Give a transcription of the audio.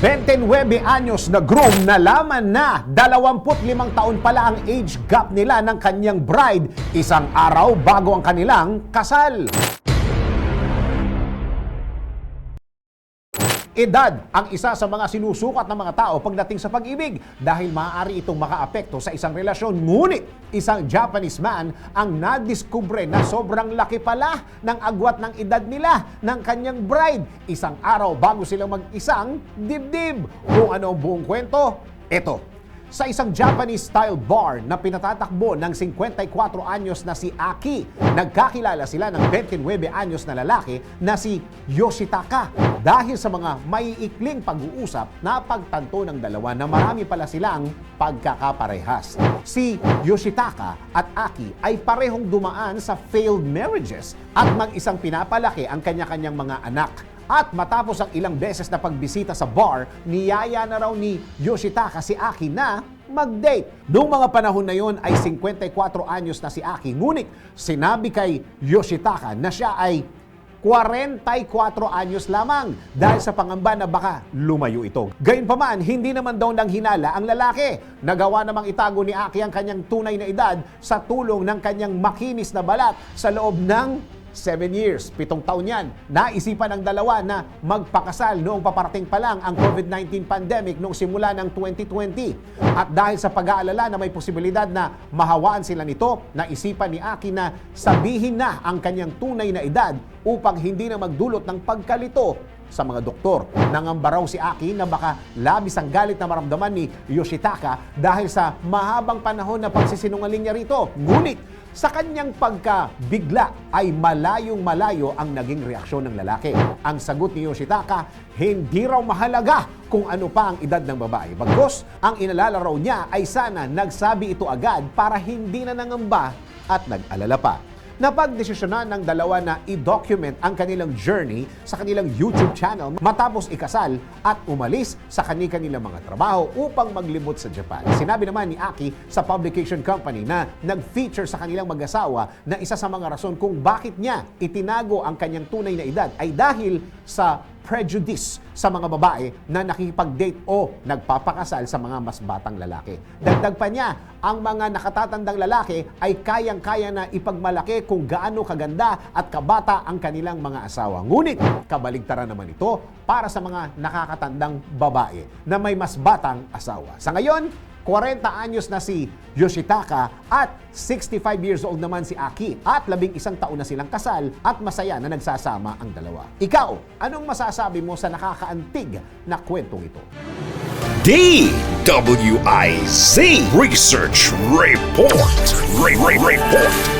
29 anyos na groom nalaman na 25 taon pala ang age gap nila ng kanyang bride isang araw bago ang kanilang kasal. Edad ang isa sa mga sinusukat ng mga tao pagdating sa pag-ibig dahil maaari itong makaapekto sa isang relasyon. Ngunit isang Japanese man ang nadiskubre na sobrang laki pala ng agwat ng edad nila ng kanyang bride isang araw bago silang mag-isang dibdib. Kung ano ang buong kwento, ito. Sa isang Japanese-style bar na pinatatakbo ng 54 anyos na si Aki, nagkakilala sila ng 29 anyos na lalaki na si Yoshitaka. Dahil sa mga maiikling pag-uusap, napagtanto ng dalawa na marami pala silang pagkakaparehas. Si Yoshitaka at Aki ay parehong dumaan sa failed marriages at mag-isang pinapalaki ang kanya-kanyang mga anak. At matapos ang ilang beses na pagbisita sa bar, niyaya na raw ni Yoshitaka si Aki na mag-date. Noong mga panahon na yon ay 54 anyos na si Aki. Ngunit sinabi kay Yoshitaka na siya ay 44 anyos lamang dahil sa pangamba na baka lumayo ito. Gayunpaman, hindi naman daw nang hinala ang lalaki. Nagawa namang itago ni Aki ang kanyang tunay na edad sa tulong ng kanyang makinis na balat sa loob ng 7 years, pitong taon yan. Naisipan ng dalawa na magpakasal noong paparating pa lang ang COVID-19 pandemic noong simula ng 2020. At dahil sa pag-aalala na may posibilidad na mahawaan sila nito, naisipan ni Aki na sabihin na ang kanyang tunay na edad upang hindi na magdulot ng pagkalito sa mga doktor. Nangamba raw si Aki na baka labis ang galit na maramdaman ni Yoshitaka dahil sa mahabang panahon na pagsisinungaling niya rito. Ngunit sa kanyang pagkabigla ay malayong malayo ang naging reaksyon ng lalaki. Ang sagot ni Yoshitaka, hindi raw mahalaga kung ano pa ang edad ng babae. Bagos, ang inalala raw niya ay sana nagsabi ito agad para hindi na nangamba at nag-alala pa napagdesisyonan ng dalawa na i-document ang kanilang journey sa kanilang YouTube channel matapos ikasal at umalis sa kanilang mga trabaho upang maglibot sa Japan. Sinabi naman ni Aki sa publication company na nag-feature sa kanilang mag-asawa na isa sa mga rason kung bakit niya itinago ang kanyang tunay na edad ay dahil sa prejudice sa mga babae na nakikipag-date o nagpapakasal sa mga mas batang lalaki. Dagdag pa niya, ang mga nakatatandang lalaki ay kayang-kaya na ipagmalaki kung gaano kaganda at kabata ang kanilang mga asawa. Ngunit, kabaligtaran naman ito para sa mga nakakatandang babae na may mas batang asawa. Sa ngayon, 40 anyos na si Yoshitaka at 65 years old naman si Aki at labing isang taon na silang kasal at masaya na nagsasama ang dalawa. Ikaw, anong masasabi mo sa nakakaantig na kwentong ito? DWIZ Research Report. Re- Re- Report.